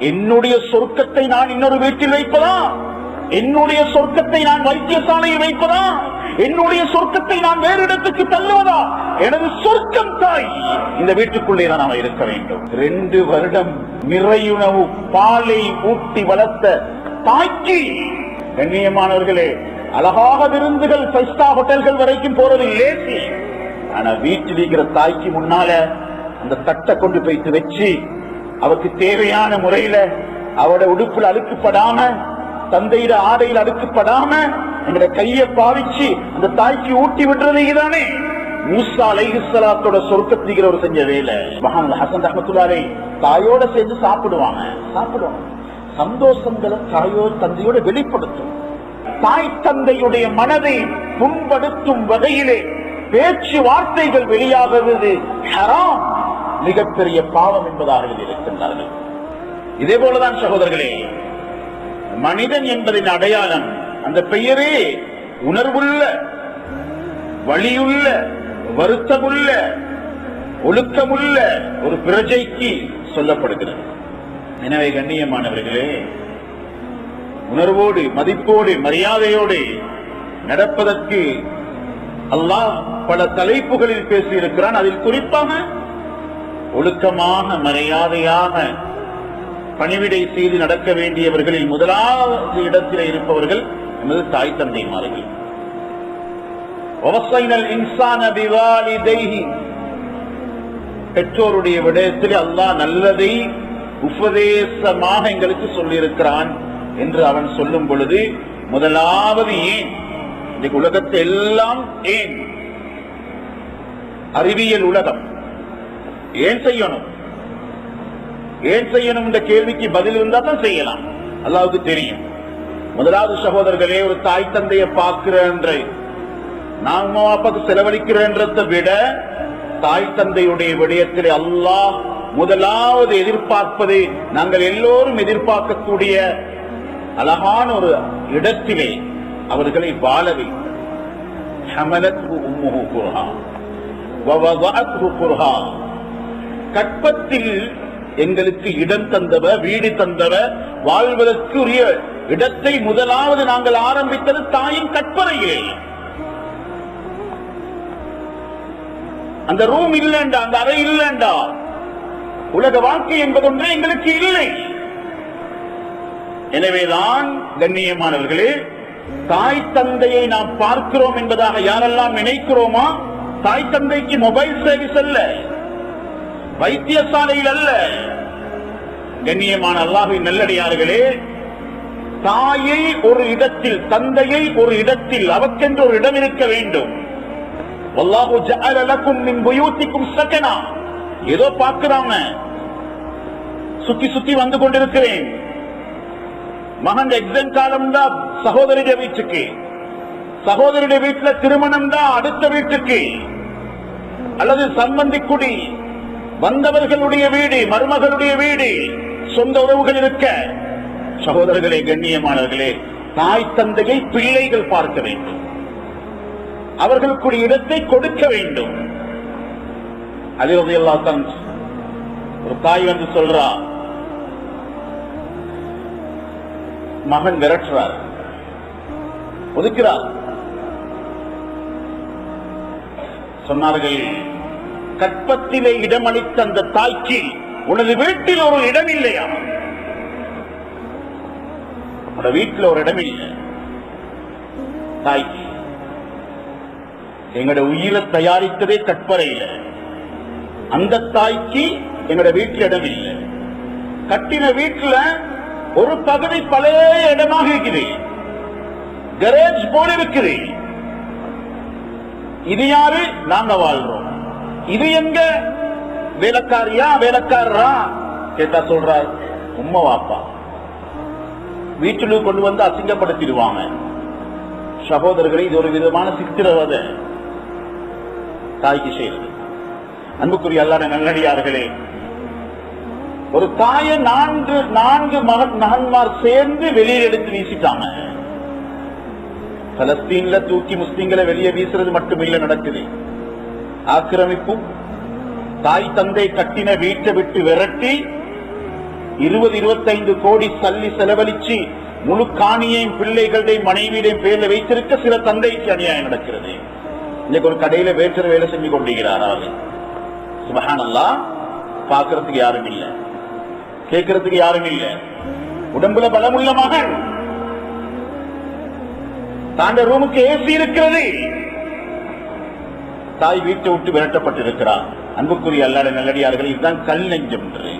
என்னுடைய சொர்க்கத்தை நான் இன்னொரு வீட்டில் வைப்பதா? என்னுடைய சொர்க்கத்தை நான் வைத்தியசாலையில் வைப்பதா? என்னுடைய சொர்க்கத்தை நான் வேறு இடத்துக்கு தள்ளுவதா? எனது சொர்க்கம் தாய் இந்த வீட்டுக்குள்ளே தான் அவன் இருக்க வேண்டும். ரெண்டு வருடம் நிறையுணவு பாலை ஊட்டி வளர்த்த தாய்க்கு கண்ணியமானவர்களே அழகாக விருந்துகள் ஃபைவ் ஸ்டார் ஹோட்டல்கள் வரைக்கும் போறது லேசி. ஆனா வீட்டில் இருக்கிற தாய்க்கு முன்னால அந்த தட்டை கொண்டு போயிட்டு வச்சு அவருக்கு தேவையான முறையில அவட உடுப்புல அழுக்குப்படாம தந்தையிட ஆடையில் அழுக்குப்படாம எங்களை கைய பாவிச்சு அந்த தாய்க்கு ஊட்டி விடுறது இதுதானே? மூசா அலைஹிஸ்லாத்தோட சொர்க்கத்திகிற ஒரு செஞ்ச வேலை. மகான் ஹசன் ரஹமத்துல்லாரை தாயோட சேர்ந்து சாப்பிடுவாங்க. சாப்பிடுவாங்க. சந்தோஷங்களை தாயோ தந்தையோட வெளிப்படுத்தும். தாய் தந்தையுடைய மனதை புண்படுத்தும் வகையிலே பேச்சு வார்த்தைகள் வெளியாகிறது. ஹராம். மிகப்பெரிய பாவம் என்பதாக எழுதியிருக்கின்றார்கள் இதே போலதான் சகோதரர்களே மனிதன் என்பதின் அடையாளம் அந்த பெயரே உணர்வுள்ள வழியுள்ள வருத்தமுள்ள ஒழுக்கமுள்ள ஒரு பிரஜைக்கு சொல்லப்படுகிறது. எனவே கண்ணியமானவர்களே உணர்வோடு மதிப்போடு மரியாதையோடு நடப்பதற்கு அல்லாஹ் பல தலைப்புகளில் பேசியிருக்கிறான். அதில் குறிப்பாக ஒழுக்கமாக மரியாதையாக பணிவிடை செய்து நடக்க வேண்டியவர்களில் முதலாவது இடத்தில் இருப்பவர்கள் நமது தாய் தந்தைமார்கள். பெற்றோருடைய விடயத்தில் அல்லாஹ் நல்லதை உபதேசமாக எங்களுக்கு சொல்லியிருக்கிறான் என்று அவன் சொல்லும் பொழுது முதலாவது ஏன்? இன்றைக்கு உலகத்தை எல்லாம் ஏன்? அறிவியல் உலகம். ஏன் செய்யணும்? ஏன் செய்யணும் என்ற கேள்விக்கு பதில் இருந்தா தான் செய்யலாம். அல்லாவுக்கு தெரியும். முதலாவது சகோதரர்களே ஒரு தாய் தந்தையை பார்க்கிற நான் அம்மா அப்பாக்கு செலவழிக்கிறேன்றதை விட தாய் தந்தையுடைய விடயத்தில் அல்லாஹ் முதலாவது எதிர்பார்ப்பது நாங்கள் எல்லோரும் எதிர்பார்க்கக்கூடிய அழகான ஒரு இடத்திலே அவர்களை வாழ வைத்தார் கற்பத்தில் எங்களுக்கு இடம் தந்தவ வீடு தந்தவ வாழ்வதற்கு உரிய இடத்தை முதலாவது நாங்கள் ஆரம்பித்தது தாயின் கற்பனையே. அந்த ரூம் இல்லைண்டா அந்த அறை இல்லைண்டா. உலக வாழ்க்கை என்பதொன்றே எங்களுக்கு இல்லை. எனவேதான் கண்ணியமானவர்களே தாய் தந்தையை நாம் பார்க்கிறோம் என்பதாக யாரெல்லாம் நினைக்கிறோமா? தாய் தந்தைக்கு மொபைல் சர்வீஸ் அல்ல. வைத்தியசாலையில் அல்ல கண்ணியமான அல்லாஹின் நல்லடியார்களே தாயை ஒரு இடத்தில் தந்தையை ஒரு இடத்தில் அவக்கென்று ஒரு இடம் இருக்க வேண்டும். வல்லாஹு ஏதோ பார்க்கிறாங்க. சுத்தி சுத்தி வந்து கொண்டிருக்கிறேன். மகன் எக்ஸாம் காலம் தான் சகோதரியுடைய வீட்டுக்கு. சகோதரியுடைய வீட்டுல திருமணம் தான் அடுத்த வீட்டுக்கு. அல்லது சம்பந்தி குடி. வந்தவர்களுடைய வீடு மருமகளுடைய வீடு சொந்த உறவுகள் இருக்க. சகோதரர்களே கண்ணியமானவர்களே தாய் தந்தையை பிள்ளைகள் பார்க்க வேண்டும். அவர்களுக்குரிய இடத்தை கொடுக்க வேண்டும். அதே தான் ஒரு தாய் வந்து சொல்றா மகன் விரட்டுறார் ஒதுக்கிறார். சொன்னார்கள் கற்பத்திலே இடமளித்த அந்த தாய்க்கு உனது வீட்டில் ஒரு இடம் இல்லையா உன்னோட வீட்டில் ஒரு இடம் இல்லை தாய்க்கு. எங்களோட உயிரை தயாரித்ததே கற்பறையில். அந்த தாய்க்கு எங்களோட வீட்டில் இடம் இல்லை கட்டின வீட்டுல ஒரு பகுதி பழைய இடமாக இருக்குது. கரேஜ் போல இருக்கிறேன் இது யாரு? நாங்க வாழ்றோம். இது எங்க? வேலைக்காரியா வேலைக்காரரா? கேட்டா சொல்றார் உம்மா வாப்பா. வீட்டுல கொண்டு வந்து அசிங்கப்படுத்திடுவாங்க. சகோதரர்களை இது ஒரு விதமான சித்திரவதை. தாய்க்கு செய்யறது அன்புக்குரிய அல்லாத நல்லடியார்களே ஒரு தாய நான்கு நான்கு மகன் மகன்மார் சேர்ந்து வெளியில் எடுத்து வீசிட்டாங்க. பலஸ்தீன்ல தூக்கி முஸ்லீம்களை வெளியே வீசுறது மட்டுமில்ல நடக்குது. ஆக்கிரமிப்பும் தாய் தந்தை கட்டின வீட்டை விட்டு விரட்டி இருபது இருபத்தைந்து கோடி சல்லி செலவழிச்சு முழு காணியையும் பிள்ளைகளையும் மனைவியுடைய பேர்ல வைத்திருக்க சில தந்தைக்கு அநியாயம் நடக்கிறது. இன்னைக்கு ஒரு கடையில வேற்ற வேலை செஞ்சு கொண்டிருக்கிறார் அவர்கள். சுபகானல்லா பாக்குறதுக்கு யாரும் இல்ல. கேட்கறதுக்கு யாரும் இல்லை. உடம்புல பலமுள்ள மகன். தாண்ட ரூமுக்கு ஏசி இருக்கிறது. தாய் வீட்டை விட்டு விரட்டப்பட்டிருக்கிறார். அன்புக்குரிய அல்லாட நல்லடியார்கள் இதுதான் கல் நெஞ்சம் என்று.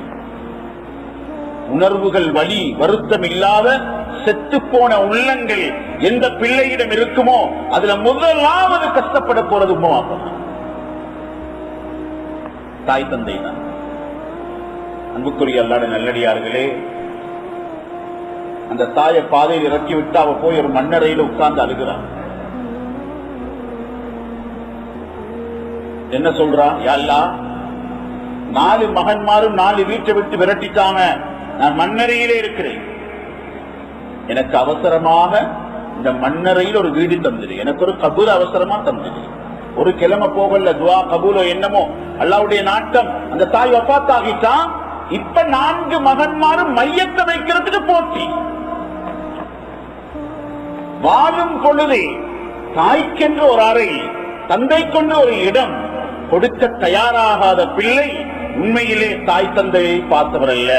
உணர்வுகள் வழி வருத்தம் இல்லாத செத்து போன உள்ளங்கள் எந்த பிள்ளையிடம் இருக்குமோ அதுல முதலாவது கஷ்டப்பட போறது உமாப்பா தாய் தந்தை தான். அன்புக்குரிய அல்லாட நல்லடியார்களே அந்த தாயை பாதையில் இறக்கி விட்டு அவ போய் ஒரு மண்ணறையில உட்கார்ந்து அழுகிறான் என்ன சொல்றா? யாழ்லா நாலு மகன்மாரும் நாலு வீட்டை விட்டு விரட்டிட்டாங்க. நான் மண்ணறையிலே இருக்கிறேன். எனக்கு அவசரமாக இந்த மண்ணறையில் ஒரு வீடு தந்தது. எனக்கு ஒரு கபூர் அவசரமா தந்தது. ஒரு கிழமை போகல துவா கபூலோ என்னமோ அல்லாவுடைய நாட்டம் அந்த தாய் வப்பாத்தாகிட்டான் இப்ப நான்கு மகன்மாரும் மையத்தை வைக்கிறதுக்கு போட்டி. வாழும் பொழுது தாய்க்கென்று ஒரு அறை தந்தை கொண்டு ஒரு இடம் கொடுக்க தயாராகாத பிள்ளை உண்மையிலே தாய் தந்தையை பார்த்தவர் அல்ல.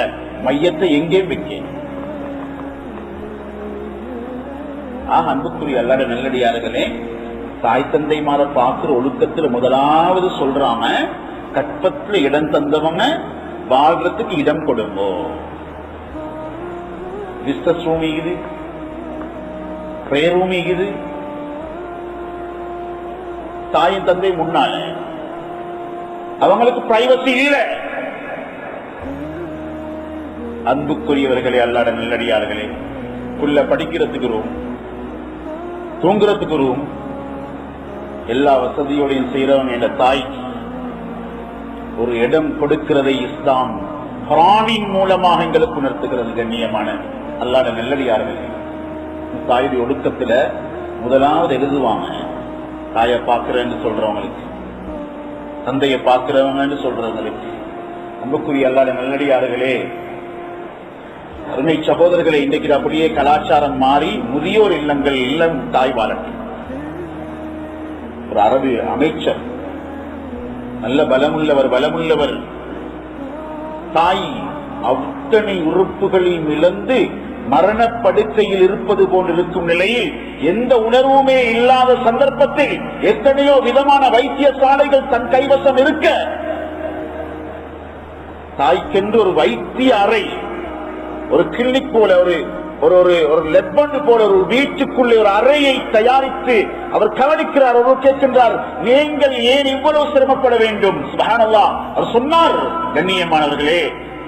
மையத்தை எங்கே வைக்கேன் ஆக அன்புக்குரிய அல்லாத நல்லடியார்களே தாய் தந்தை மாற பார்க்கிற ஒழுக்கத்துல முதலாவது சொல்றாம கற்பத்துல இடம் தந்தவங்க வாழ்றதுக்கு இடம் கொடுங்கோ. பிஸ்னஸ் ரூம் இது பிரேயர் ரூம் இது தாயும் தந்தை முன்னால. அவங்களுக்கு பிரைவசி இல்ல. அன்புக்குரியவர்களே அல்லாட நல்லடியார்களே புள்ள படிக்கிறதுக்கு ரூம் தூங்குறதுக்கு ரூம் எல்லா வசதியோடையும் செய்யறவங்க என்ற தாய் ஒரு இடம் கொடுக்கிறதை இஸ்லாம். குரானின் மூலமாக எங்களுக்கு உணர்த்துகிறது கண்ணியமான அல்லாட நெல்லடியார்களே. தாயுடைய ஒடுக்கத்துல முதலாவது எழுதுவாங்க. தாயை பார்க்கிறேன்னு சொல்றவங்களுக்கு. தந்தையை பார்க்கிறவங்கன்னு சொல்றவங்களுக்கு அன்புக்குரிய அல்லாத நல்லடியார்களே அருமை சகோதரர்களை இன்றைக்கு அப்படியே கலாச்சாரம் மாறி முதியோர் இல்லங்கள் இல்லம் தாய் வாழட்டும். ஒரு அரபு அமைச்சர் நல்ல பலமுள்ளவர் பலமுள்ளவர் தாய் அத்தனை உறுப்புகளில் இழந்து மரணப்படுக்கையில் இருப்பது போன்று இருக்கும் நிலையில் எந்த உணர்வுமே இல்லாத சந்தர்ப்பத்தில் எத்தனையோ விதமான வைத்தியசாலைகள் தன் கைவசம் இருக்க தாய்க்கென்று ஒரு வைத்திய அறை ஒரு கிளினிக் போல ஒரு ஒரு ஒரு ஒரு லெப்பண்டு போல ஒரு வீட்டுக்குள்ளே ஒரு அறையை தயாரித்து அவர் கவனிக்கிறார் அவர் கேட்கின்றார் நீங்கள் ஏன் இவ்வளவு சிரமப்பட வேண்டும்? சுபஹானல்லாஹ். அவர் சொன்னார் கண்ணியமானவர்களே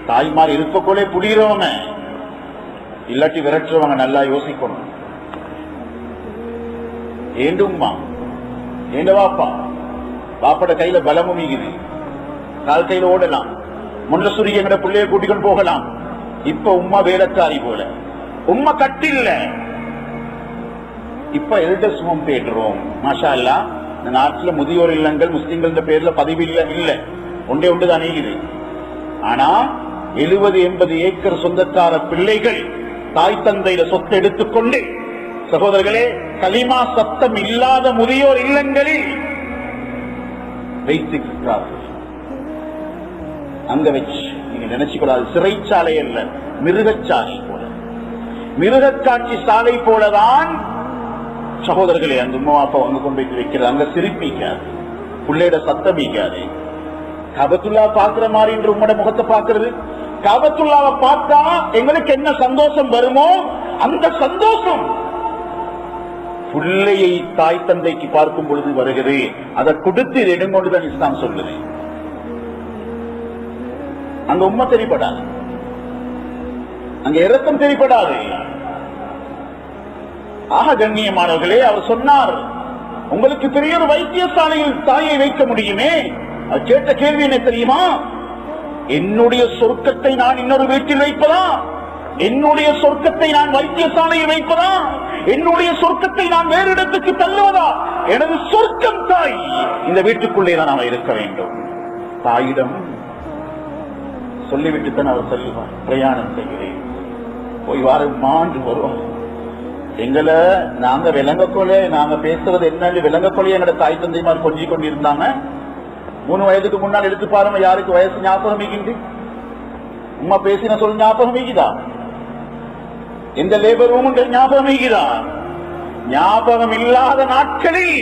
தாய்மார் இருப்பக்குள்ளே புடிகிறவங்க இல்லாட்டி விரட்டுறவங்க நல்லா யோசிக்கணும். ஏண்டும்மா ஏண்ட வாப்பா? பாப்பட கையில பலமும் இருக்குது கால் கையில ஓடலாம். முன்ன சுருகி எங்கட பிள்ளைய கூட்டிக்கொண்டு போகலாம். இப்ப உம்மா வேலைக்காரி போல. உம்மா கட்டில்ல. இப்ப எல்டர் ஹோம் பேடுறோம் மாஷா அல்லா இந்த நாட்டுல முதியோர் இல்லங்கள் முஸ்லீம்கள் பேர்ல பதிவு இல்ல. இல்ல ஒன்றே ஒன்று தான் ஆனா எழுபது எண்பது ஏக்கர் சொந்தக்கார பிள்ளைகள் தாய் தந்தையில சொத்து எடுத்துக்கொண்டு சகோதரர்களே கலிமா சத்தம் இல்லாத முதியோர் இல்லங்களில் வைத்து அங்க வச்சு நீங்க நினைச்சுக்கூடாது சிறைச்சாலை அல்ல மிருகச்சாலை போல. மிருகக்காட்சி சாலை போலதான் சகோதரர்களே அந்த உமா அப்பா அங்க கொண்டு போய் வைக்கிறது அங்க சிரிப்பிக்காது பிள்ளையிட சத்தமிக்காது கபத்துல்லா பாக்குற மாதிரி என்று உங்களோட முகத்தை பாக்குறது கபத்துல்லாவை பார்த்தா எங்களுக்கு என்ன சந்தோஷம் வருமோ அந்த சந்தோஷம் பிள்ளையை தாய் தந்தைக்கு பார்க்கும் பொழுது வருகிறது. அதை கொடுத்து எடுங்கொண்டுதான் இஸ்லாம் சொல்லுது. அங்க உண்மை தெரிப்படாது அங்க இரத்தம் தெரிப்படாது ஆக கண்ணியமானவர்களே அவர் சொன்னார் உங்களுக்கு பெரிய ஒரு வைத்தியசாலையில் தாயை வைக்க முடியுமே? கேட்ட கேள்வி என்ன தெரியுமா? என்னுடைய சொர்க்கத்தை நான் இன்னொரு வீட்டில் வைப்பதா? என்னுடைய சொர்க்கத்தை நான் வைத்தியசாலையில் வைப்பதா? என்னுடைய சொர்க்கத்தை நான் வேறு இடத்துக்கு தள்ளுவதா? எனது சொர்க்கம் தாய் இந்த வீட்டுக்குள்ளே தான் அவன் இருக்க வேண்டும். தாயிடம் சொல்லிவிட்டு தான் அவர் செல்வார். பிரயாணம் செய்கிறேன். போய் வார மாண்டு வரும். எங்களை நாங்க விலங்கக்கொலை நாங்க பேசுறது என்னன்னு விலங்கக்கொலை எங்களோட தாய் தந்தைமார் கொஞ்சி கொண்டிருந்தாங்க. மூணு வயதுக்கு முன்னால் எடுத்து பாருங்க யாருக்கு வயசு ஞாபகம் மிகின்றி உம்மா பேசின சொல் ஞாபகம் மிகுதா? எந்த லேபர் ரூம் ஞாபகம் மிகுதா? ஞாபகம் இல்லாத நாட்களில்.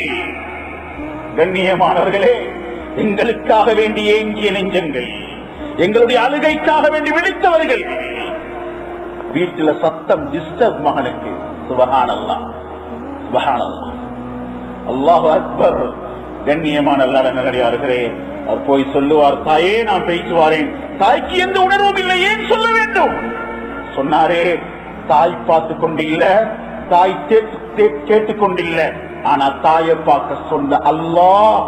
கண்ணியமானவர்களே எங்களுக்காக வேண்டி ஏங்கிய நெஞ்சங்கள் எங்களுடைய அழுகைக்காக வேண்டி விழித்தவர்கள். வீட்டுல சத்தம் டிஸ்டர்ப் மகனுக்கு சுபகானல்லாம் அல்லாஹ் அக்பர். கண்ணியமான நல்லடியார்களே அவர் போய் சொல்லுவார் தாயே நான் பேசுவாரேன் தாய்க்கு எந்த உணர்வும் இல்லை ஏன் சொல்ல வேண்டும்? சொன்னாரே தாய் பார்த்து கொண்டு இல்ல தாய் கேட்டு- இல்ல. ஆனா தாயை பார்க்க சொன்ன அல்லாஹ்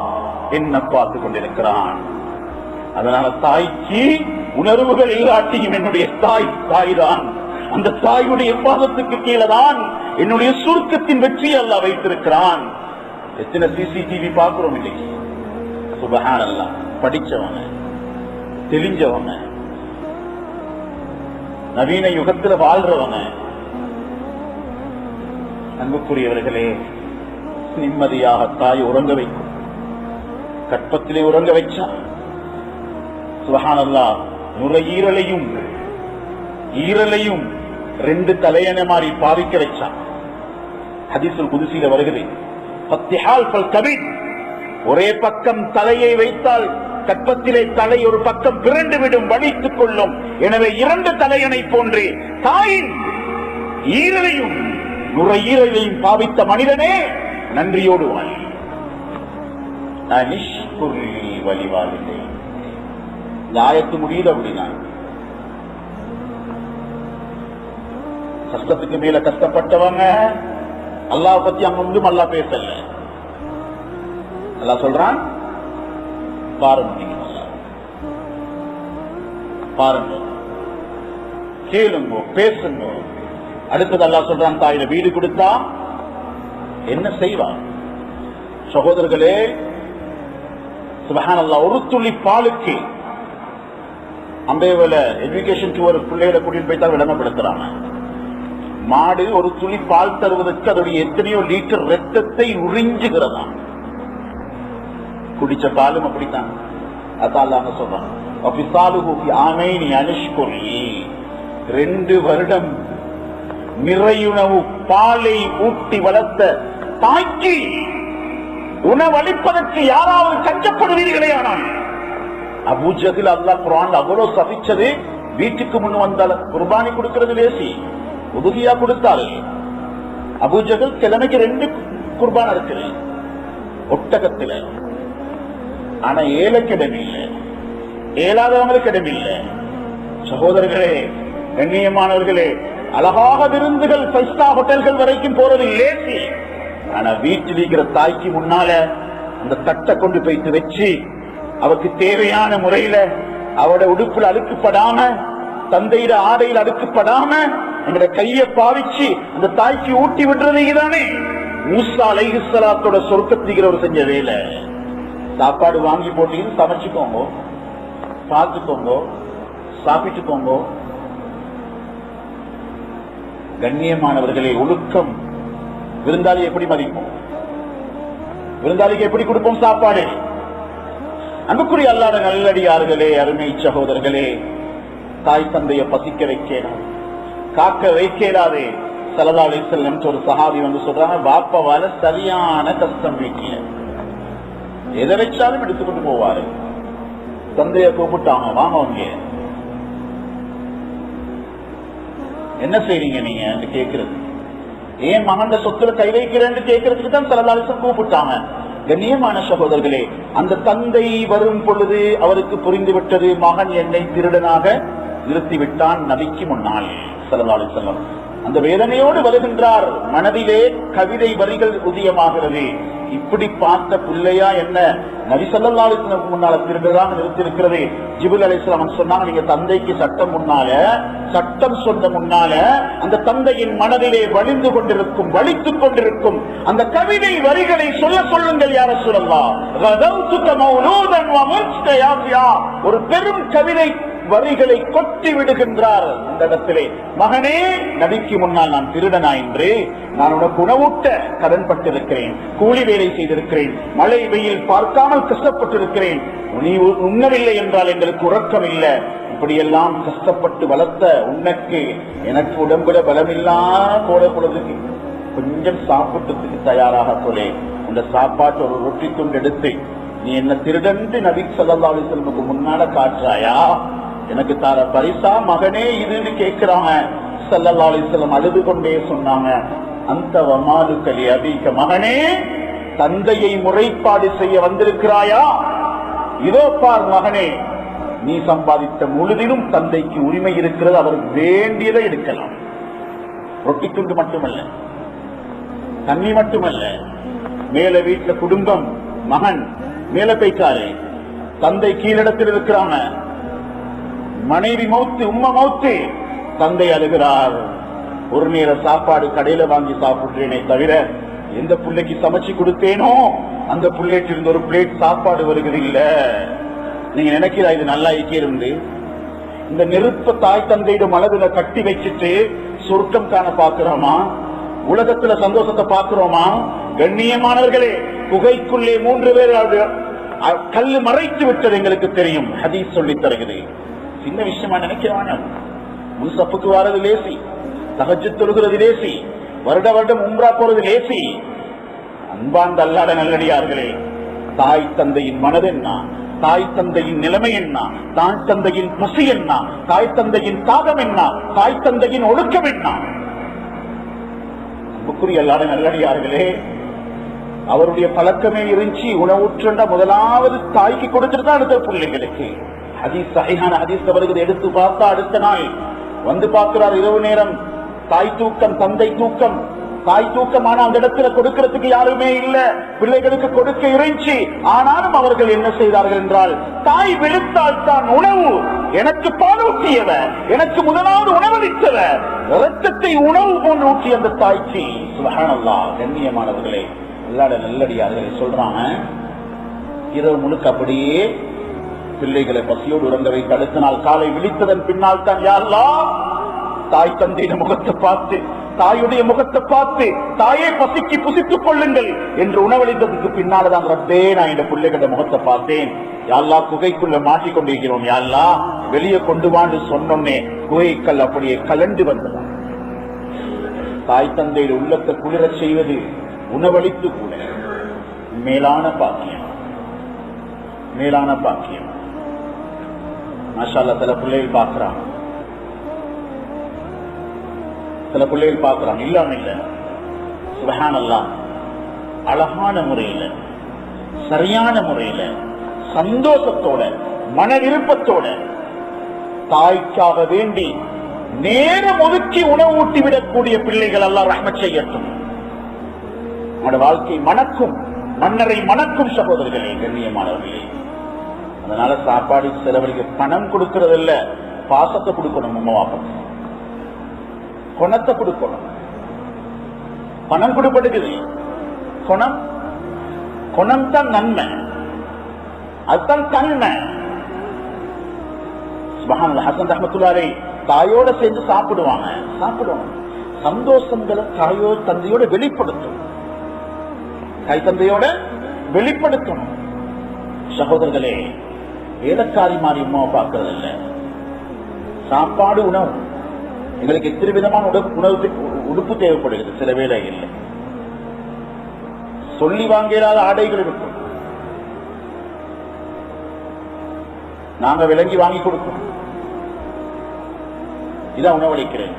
என்ன பார்த்து கொண்டிருக்கிறான். அதனால தாய்க்கு உணர்வுகள் இல்லாட்டியும் என்னுடைய தாய் தாய் தான் அந்த தாயுடைய பாதத்துக்கு கீழே தான் என்னுடைய சுருக்கத்தின் வெற்றி அல்லா வைத்திருக்கிறான். எத்தனை சிசிடிவி பார்க்கிறோம் இன்னைக்கு சுபஹான் அல்லாஹ் படிச்சவங்க தெளிஞ்சவன. நவீன யுகத்துல வாழ்றவன. அன்புக்குரியவர்களே நிம்மதியாக தாய் உறங்க வைக்கும். கற்பத்திலே உறங்க வைச்சா. சுபஹானல்லா நுரையீரலையும் ஈரலையும் ரெண்டு தலையணை மாதிரி பாவிக்க வைச்சான் ஹதீசுல் குதிசியில வருகிறேன் ஒரே பக்கம் தலையை வைத்தால் கற்பத்திலே தலை ஒரு பக்கம் பிறண்டுவிடும் வலித்துக் கொள்ளும். எனவே இரண்டு தலையணை போன்றே தாயின் ஈரலையும் நுரையீரலையும் பாவித்த மனிதனே நன்றியோடு வாழ். வழிவாளில்லை ஆயத்து முடியுது அப்படின்னா கஷ்டத்துக்கு மேல கஷ்டப்பட்டவங்க அல்லாஹ் பத்தி அங்கும் அல்லா பேசல. அல்லாஹ் சொல்றான்? பாருங்க பாருங்க. கேளுங்க பேசுங்க. அடுத்தது அல்லா சொல்றான் தாயில வீடு கொடுத்தா என்ன செய்வா? சகோதரர்களே சுபஹான் அல்லாஹ் ஒரு துளி பாலுக்கு அம்பேவல எஜுகேஷன் ஒரு பிள்ளைகளை கூட்டிட்டு போய் தான் விளம்பரப்படுத்துறாங்க. மாடு ஒரு துளி பால் தருவதற்கு அதோடைய எத்தனையோ லிட்டர் ரத்தத்தை உறிஞ்சுகிறதா? குடிச்ச பாலும் அப்படித்தான். அதான் சொல்றாங்க ரெண்டு வருடம் நிறையுணவு பாலை ஊட்டி வளர்த்த தாய்க்கு உணவளிப்பதற்கு யாராவது கஞ்சப்படுவீர்களே ஆனால் அபூஜகில் அல்லாஹ் குரான் அவ்வளவு சபிச்சது வீட்டுக்கு முன் வந்தால் குர்பானி கொடுக்கிறது லேசி. உதவியா கொடுத்தாரு அபுஜகல் கிழமைக்கு ரெண்டு குர்பான் இருக்குது ஒட்டகத்துல. ஆனா ஏழைக்கு இடம் ஏழாதவங்களுக்கு இடமில்லை சகோதரர்களே கண்ணியமானவர்களே அழகாக விருந்துகள் ஃபைவ் ஸ்டார் ஹோட்டல்கள் வரைக்கும் போறது லேசி ஆனா வீட்டில் இருக்கிற தாய்க்கு முன்னால அந்த தட்டை கொண்டு போயிட்டு வச்சு அவருக்கு தேவையான முறையில அவட உடுப்புல அழுக்குப்படாம தந்தையிட ஆடையில் அழுக்குப்படாம எங்களை கைய பாவிச்சு அந்த தாய்க்கு ஊட்டி விடுறது இதுதானே? மூசா அலைஹிஸ்ஸலாத்தோட சொர்க்கத்திகிறவர் செஞ்ச வேலை. சாப்பாடு வாங்கி போட்டீங்க சமைச்சுக்கோங்க பார்த்துக்கோங்க சாப்பிட்டுக்கோங்க. கண்ணியமானவர்களை ஒழுக்கம். விருந்தாளி எப்படி மதிப்போம்? விருந்தாளிக்கு எப்படி கொடுப்போம் சாப்பாடு? அன்புக்குரிய அல்லாத நல்லடியார்களே அருமை சகோதரர்களே தாய் தந்தைய பசிக்க வைக்கலாம் காக்க வைக்கலாதே. சலதா செல்லம் ஒரு சஹாபி வந்து சொல்றாங்க பாப்பாவால சரியான கஷ்டம் வீட்டில. எதை வச்சாலும் எடுத்துக்கொண்டு போவாரு. தந்தைய கூப்பிட்டாங்க வாங்க அவங்க என்ன செய்றீங்க நீங்க? கேட்கறது. ஏன் மகண்ட சொத்துல கை வைக்கிறேன்னு கேட்கறதுக்கு தான் சலதாலிசம் கூப்பிட்டாங்க. கண்ணியமான சகோதரர்களே அந்த தந்தை வரும் பொழுது அவருக்கு புரிந்து விட்டது மகன் என்னை திருடனாக நிறுத்திவிட்டான் நபிக்கு முன்னால் சலதாலி செல்லம் அந்த வேதனையோடு வருகின்றார் மனதிலே கவிதை வரிகள் உதயமாகிறது. இப்படி பார்த்த பிள்ளையா என்ன? நபி ஸல்லல்லாஹு முன்னால திரும்பதான் நிறுத்திருக்கிறது ஜிபுல் அலைஹிஸ்ஸலாம் சொன்னாங்க நீங்க தந்தைக்கு சட்டம் முன்னால சட்டம் சொன்ன முன்னால அந்த தந்தையின் மனதிலே வலிந்து கொண்டிருக்கும் வலித்துக் கொண்டிருக்கும் அந்த கவிதை வரிகளை சொல்ல சொல்லுங்கள் யார சொல்லலாம் ஒரு பெரும் கவிதை வரிகளை கொட்டி விடுகின்றார். இந்த இடத்திலே மகனே நபிக்கு முன்னால் நான் திருடனா என்று நான் உனக்கு உணவூட்ட கடன்பட்டிருக்கிறேன் கூலி வேலை செய்திருக்கிறேன் மழை வெயில் பார்க்காமல் கஷ்டப்பட்டிருக்கிறேன். நீ உ- உண்ணவில்லை என்றால் எங்களுக்கு உறக்கம் இல்லை இப்படியெல்லாம் கஷ்டப்பட்டு வளர்த்த உனக்கு எனக்கு உடம்புல பலமில்லா போட பொழுதுக்கு. கொஞ்சம் சாப்பிட்டதுக்கு தயாராக சொல்லே இந்த சாப்பாட்டு ஒரு ரொட்டி துண்டு எடுத்து நீ என்ன திருடன்று நபி ஸல்லல்லாஹு அலைஹி முன்னால காட்டுறாயா? எனக்கு தர பரிசா மகனே இதுன்னு கேட்கிறாங்க ஸல்லல்லாஹு செல்லம் அழுது கொண்டே சொன்னாங்க. அந்த வமாலு கலி அபிக்க மகனே தந்தையை முறைப்பாடு செய்ய வந்திருக்கிறாயா? இதோ பார் மகனே நீ சம்பாதித்த முழுதிலும் தந்தைக்கு உரிமை இருக்கிறது. அவர் வேண்டியதை எடுக்கலாம். ரொட்டி துண்டு மட்டுமல்ல தண்ணி மட்டுமல்ல. மேல வீட்டுல குடும்பம் மகன் மேல பேச்சாரு தந்தை கீழிடத்தில் இருக்கிறாங்க. மனைவி மௌத்து உம்மா மௌத்து. தந்தை அழுகிறார். ஒரு நேர சாப்பாடு கடையில வாங்கி சாப்பிடுறேனே தவிர எந்த பிள்ளைக்கு சமைச்சு கொடுத்தேனோ அந்த பிள்ளைக்கு இருந்து ஒரு பிளேட் சாப்பாடு வருகிறது இல்ல. நீங்க நினைக்கிறா இது நல்லா இருந்து? இந்த நெருப்ப தாய் தந்தையோட மனதுல கட்டி வச்சுட்டு சொர்க்கம் காண பாக்குறோமா உலகத்துல சந்தோஷத்தை பாக்குறோமா கண்ணியமானவர்களே குகைக்குள்ளே மூன்று பேர் அது- கல்லு மறைத்து விட்டது எங்களுக்கு தெரியும். ஹதீஸ் சொல்லி தருகிறது. சின்ன விஷயமா நினைக்கிறாங்க முன்சப்புக்கு வர்றது லேசி தகஜு தொழுகிறது லேசி வருட வருடம் உம்ரா போறது லேசி. அன்பார்ந்த அல்லாத நல்லடியார்களே தாய் தந்தையின் மனதென்னா தாய் தந்தையின் நிலைமை என்ன? தாய் தந்தையின் பசி என்ன? தாய் தந்தையின் தாகம் என்ன? தாய் தந்தையின் ஒழுக்கம் என்ன? அன்புக்குரிய அல்லாத நல்லடியார்களே அவருடைய பழக்கமே இருந்துச்சு உணவுற்றண்ட முதலாவது தாய்க்கு கொடுத்துட்டு தான் அடுத்த பிள்ளைங்களுக்கு ஹதீஸ் சஹீஹான ஹதீஸ் வருகிறது எடுத்து பார்த்தா அடுத்த நாள். வந்து பார்க்கிறார் இரவு நேரம். தாய் தூக்கம் தந்தை தூக்கம். தாய் தூக்கம் ஆனா அந்த இடத்துல கொடுக்கிறதுக்கு யாருமே இல்ல. பிள்ளைகளுக்கு கொடுக்க இறைஞ்சி ஆனாலும் அவர்கள் என்ன செய்தார்கள் என்றால் தாய் விழுத்தால் தான் உணவு. எனக்கு பாலூட்டியவர் எனக்கு முதலாவது உணவளித்தவ ரத்தத்தை உணவு போன்று ஊற்றிய அந்த தாய்ச்சி. சுபஹானல்லாஹ் கண்ணியமானவர்களே. நல்லடி நல்லடியார்களை சொல்றாங்க இரவு முழுக்க அப்படியே பிள்ளைகளை பசியோடு உறங்க வைத்து அடுத்த நாள் காலை விழித்ததன் பின்னால் தான் யாரெல்லாம் தாய் தந்தையின் முகத்தை பார்த்து தாயுடைய முகத்தை பார்த்து தாயே பசிக்கு புசித்துக் கொள்ளுங்கள் என்று உணவளித்ததுக்கு பின்னால்தான் ரப்பே நான் இந்த பிள்ளைகளோட முகத்தை பார்த்தேன். யாழ்லா குகைக்குள்ள மாட்டிக் கொண்டிருக்கிறோம் யாழ்லா வெளியே கொண்டு வாண்டு சொன்னோன்னே குகைக்கல் அப்படியே கலண்டு வந்ததா. தாய் தந்தையில் உள்ளத்தை குளிரச் செய்வது உணவளித்து கூட. மேலான பாக்கியம். மேலான பாக்கியம். மாஷால்லா சில பிள்ளைகள் பார்க்கிறாங்க சில பிள்ளைகள் பார்க்கிறாங்க இல்லாம இல்ல. சுபஹானல்லாம் அழகான முறையில சரியான முறையில சந்தோஷத்தோட மன விருப்பத்தோட தாய்க்காக வேண்டி நேரம் ஒதுக்கி உணவு ஊட்டி விடக்கூடிய பிள்ளைகள் எல்லாம் ரஹ்ம செய்யட்டும். நம்முடைய வாழ்க்கை மணக்கும் மன்னரை மணக்கும் சகோதரர்களே கண்ணியமானவர்களே. அதனால சாப்பாடு செலவழிக்க பணம் கொடுக்கறது இல்ல பாசத்தை கொடுக்கணும் உமாவாக்கம் குணத்தை கொடுக்கணும். பணம் கொடுப்படுகிறது குணம் குணம் தான் நன்மை. அதுதான் தன்மை. சுபஹானல்லாஹ், ஹசன் ரஹமத்துல்லாரை தாயோட சேர்ந்து சாப்பிடுவாங்க. சாப்பிடுவாங்க. சந்தோஷங்களை தாயோ தந்தையோட வெளிப்படுத்தும். தாய் தந்தையோட வெளிப்படுத்தணும் சகோதரர்களே வேலைக்காரி மாதிரி உமாவை பார்க்கறது இல்லை சாப்பாடு உணவு. எங்களுக்கு எத்தனை விதமான உடல் உணவு உடுப்பு தேவைப்படுகிறது? சில வேளைகள்ல. சொல்லி வாங்கிடாத ஆடைகள் இருக்கும். நாங்க விளங்கி வாங்கி கொடுக்கணும் இதான் உணவளிக்கிறேன்.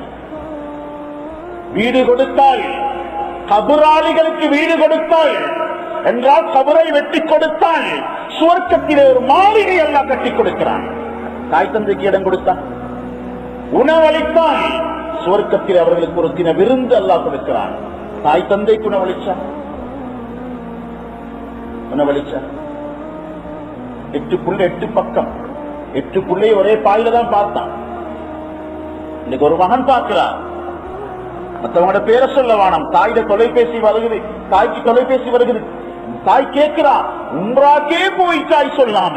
வீடு கொடுத்தால் கபுராளிகளுக்கு வீடு கொடுத்தால் என்றால் கபரை வெட்டி கொடுத்தால் சுவர்க்கத்திலே ஒரு மாளிகை எல்லாம் கட்டி கொடுக்கிறான். தாய் தந்தைக்கு இடம் கொடுத்தான். உணவளித்தால் சுவர்க்கத்தில் அவர்களுக்கு ஒரு தின விருந்து அல்லா கொடுக்கிறான். தாய் தந்தைக்கு உணவளிச்சான். உணவளிச்சான். எட்டு புள்ள எட்டு பக்கம். எட்டு புள்ளை ஒரே பாயில தான் பார்த்தான். இன்னைக்கு ஒரு மகன் பார்க்கிறார். மற்றவங்களோட பேரை சொல்ல வேணாம். தாயிட தொலைபேசி வருகிறது. தாய்க்கு தொலைபேசி வருகிறது. தாய் கேட்கிறா உம்ராக்கே போய் தாய் சொல்லாம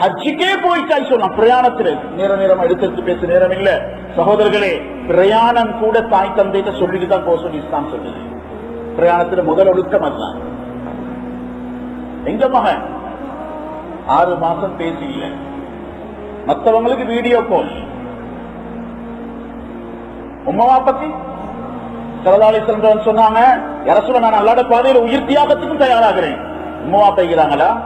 ஹஜ்ஜிக்கே போயிட்டாய் சொல்லலாம் பிரயாணத்துல நேர நேரம் எடுத்து பேசு பேச நேரம் இல்ல சகோதரர்களே பிரயாணம் கூட தாய் தந்தைகிட்ட சொல்லிட்டு தான் போக இஸ்லாம் சொல்லுது. பிரயாணத்துல முதல் ஒழுக்கம் அதுதான். எங்க மகன்? ஆறு மாசம் பேசி இல்ல மத்தவங்களுக்கு வீடியோ கால் உம்மாவா பத்தி சரதாளி சென்றவன் சொன்னாங்க அரசுல நான் அல்லாட பாதையில உயிர் தியாகத்துக்கும் தயாராகிறேன். உம்மவா தைக்கிறாங்களா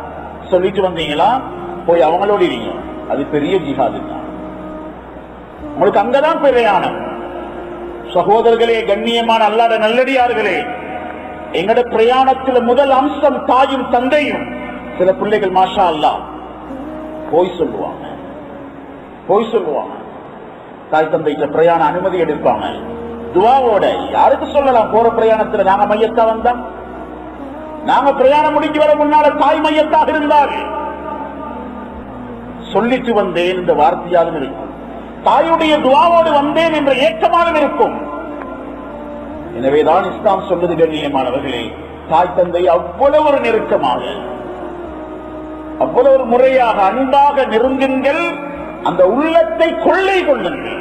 சொல்லிட்டு வந்தீங்களா? போய் அவங்களோட இருங்க. அது பெரிய ஜிஹாது தான். உங்களுக்கு அங்கதான் பிரயாணம். சகோதரர்களே கண்ணியமான அல்லாட நல்லடியார்களே எங்கட பிரயாணத்துல முதல் அம்சம் தாயும் தந்தையும். சில பிள்ளைகள் மாஷா அல்லா போய் சொல்லுவாங்க. போய் சொல்லுவாங்க. தாய் தந்தைக்கு பிரயாண அனுமதி எடுப்பாங்க. துவாவோட யாருக்கு சொல்லலாம்? போற பிரயாணத்துல நாங்க மையத்தா வந்தா நாங்க பிரயாணம் முடிஞ்சு வர முன்னால தாய் மையத்தாக இருந்தார் சொல்லிட்டு வந்தேன் இந்த வார்த்தையாலும் இருக்கும். தாயுடைய துவாவோடு வந்தேன் என்ற ஏக்கமாலும் இருக்கும். எனவேதான் இஸ்லாம் சொல்வது கண்ணியமானவர்களே. தாய் தந்தை அவ்வளவு ஒரு நெருக்கமாக அவ்வளவு ஒரு முறையாக அன்பாக நெருங்குங்கள். அந்த உள்ளத்தை கொள்ளை கொள்ளுங்கள்.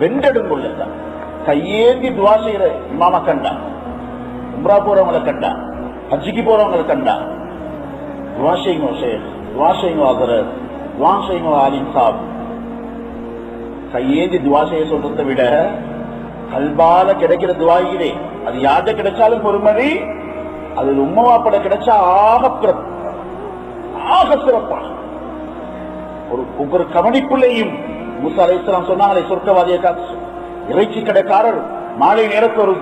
வென்றெடும் கொள்ளுங்கள் கையேந்தி துவா செய்யற இமாம கண்டா. உம்ரா போறவங்களை கண்டா. ஹஜ்ஜிக்கு போறவங்களை கண்டா. துவா செய்யுங்க ஷேக். துவா செய்யுங்க ஆதரர் துவா செய்யுங்க ஆலிம் சாப். கையேந்தி துவா செய்ய சொல்றதை விட கல்பால கிடைக்கிற துவாயிலே அது யார்கிட்ட கிடைச்சாலும் பொறுமதி அது உம்மவாப்பட கிடைச்சா ஆக பிற- ஆக சிறப்பான ஒரு ஒவ்வொரு கவனிப்புள்ளையும் மூசா சொன்னாங்களே சொர்க்கவாதியை காத்து. இறைச்சி கடைக்காரர் மாலை நேரத்தில் ஒரு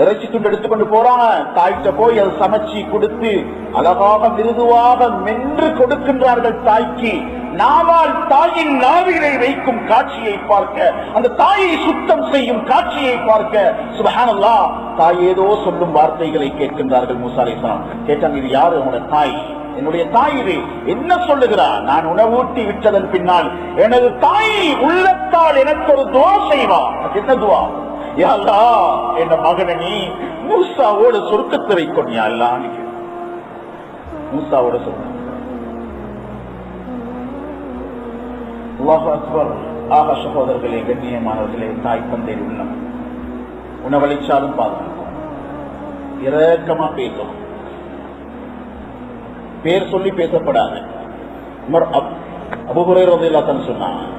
இறைச்சி துண்டு எடுத்துக்கொண்டு போறாங்க தாய்கிட்ட போய் அதை சமைச்சு கொடுத்து அழகாக மிருதுவாக மென்று கொடுக்கின்றார்கள் தாய்க்கு. நாவால் தாயின் நாவிலை வைக்கும் காட்சியை பார்க்க அந்த தாயை சுத்தம் செய்யும் காட்சியை பார்க்க சுபஹானல்லா தாய் ஏதோ சொல்லும் வார்த்தைகளை கேட்கின்றார்கள் மூசா கேட்டாங்க இது யாரு? உங்களோட தாய். என்னுடைய தாய் என்ன சொல்லுகிறார்? நான் உணவூட்டி விட்டதன் பின்னால் எனது தாய் உள்ளத்தால் எனக்கு ஒரு துவா செய்வா என்ன துவா? யா என் மகனை நீ மூசாவோட சொர்க்கத்தை வைக்கணும் யா மூசாவோட சொர்க்கம். ஆக சகோதரர்களே கண்ணியமானவர்களே தாய் தந்தை உள்ளம். உணவளிச்சாலும் பாதுகாக்கும். இரக்கமா பேசணும் பேர் சொல்லி பேசப்படாது. உமர் அப்- சொன்னாங்க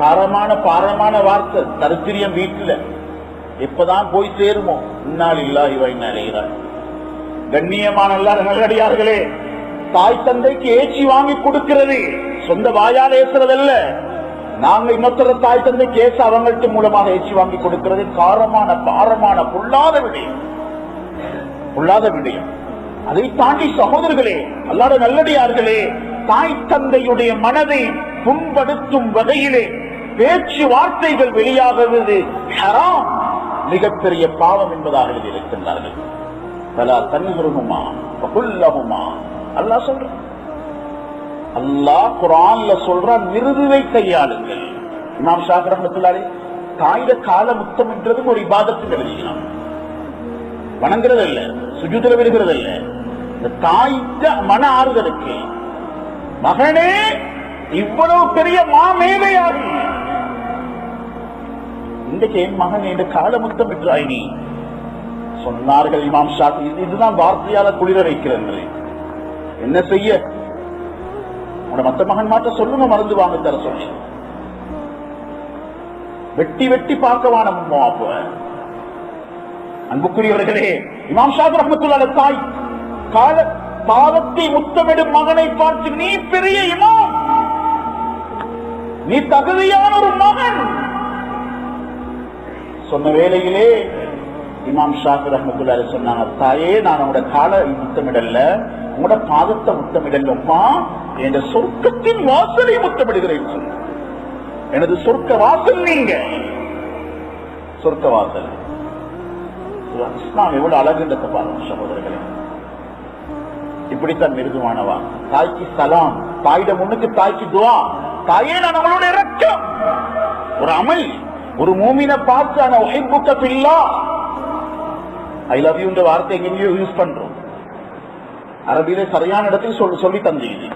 காரமான பாரமான வார்த்தை தரித்திரியம் வீட்டில். எப்பதான் போய் சேருமோ? இன்னால் இல்லா இவ இந்நாளைகிறார் கண்ணியமான நல்லடியார்களே தாய் தந்தைக்கு ஏச்சி வாங்கி கொடுக்கிறது சொந்த வாயால் ஏசுறதல்ல. நாங்க இன்னொருத்தர தாய் தந்தை கேச அவங்கள்ட்ட மூலமாக ஏச்சி வாங்கி கொடுக்கிறது காரமான பாரமான பொல்லாத விடயம். பொல்லாத விடயம். அதை தாண்டி சகோதரர்களே அல்லாத நல்லடியார்களே தாய் தந்தையுடைய மனதை புண்படுத்தும் வகையிலே பேச்சு வார்த்தைகள் வெளியாகிறது. ஹராம் மிகப்பெரிய பாவம் என்பதாக இருக்கின்றார்கள். பல தன்ஹருமா புல்லகுமா அல்லா சொல்ற அல்லாஹ் குரான்ல சொல்ற மிருதுவை கையாளுங்கள். இமாம் ஷாஃபி தாயிட கால முத்தம் என்றதும் ஒரு இபாதத்தில் எழுதினான் வணங்குறது இல்ல சுஜூத்துல விடுகிறது இல்ல இந்த தாய்த்த மன ஆறுதலுக்கு மகனே இவ்வளவு பெரிய மாமேதையாகி. இன்றைக்கு என் மகன் என்று காலமுத்தம் பெற்றாய் நீ. சொன்னார்கள் இமாம் ஷாஃபி இதுதான் வார்த்தையால குளிர வைக்கிறது என்ன செய்ய? உன மத்த மகன் மாற்ற சொல்லுங்க மருந்து வாங்க தர சொல்லி. வெட்டி வெட்டி பார்க்கவான அப்ப அன்புக்குரியவர்களே இமாம் ஷாப் ரஹமத்துல்லாஹி தாய் கால பாவத்தை முத்தமிடும் மகனை பார்த்து நீ பெரிய இமாம். நீ தகுதியான ஒரு மகன். சொன்ன வேளையிலே இமாம் ஷாஃபி ரஹமத்துல்லாஹி சொன்னாங்க தாயே நான் உங்களோட கால முத்தமிடல்ல உங்களோட பாதத்தை முத்தமிடல்லப்பா என்ற சொர்க்கத்தின் வாசலை முத்தமிடுகிறேன். எனது சொர்க்க வாசல் நீங்க. சொர்க்க வாசல். இஸ்லாம் எவ்வளவு அழகுன்றத பாருங்க சகோதரர்களே. இப்படித்தான் மிருதுவானவா? தாய்க்கு சலாம் தாயிட முன்னுக்கு தாய்க்கு துவா. தாயே நான் அவளோட இறக்கம் ஒரு அமல் ஒரு மூமினை பார்த்து ஆனா ஒஹிப்புக்க பில்லா. ஐ லவ் யூ வார்த்தை எங்கேயோ யூஸ் பண்றோம். அரபியில சரியான இடத்தில் சொல்லி சொல்லி தந்தீங்க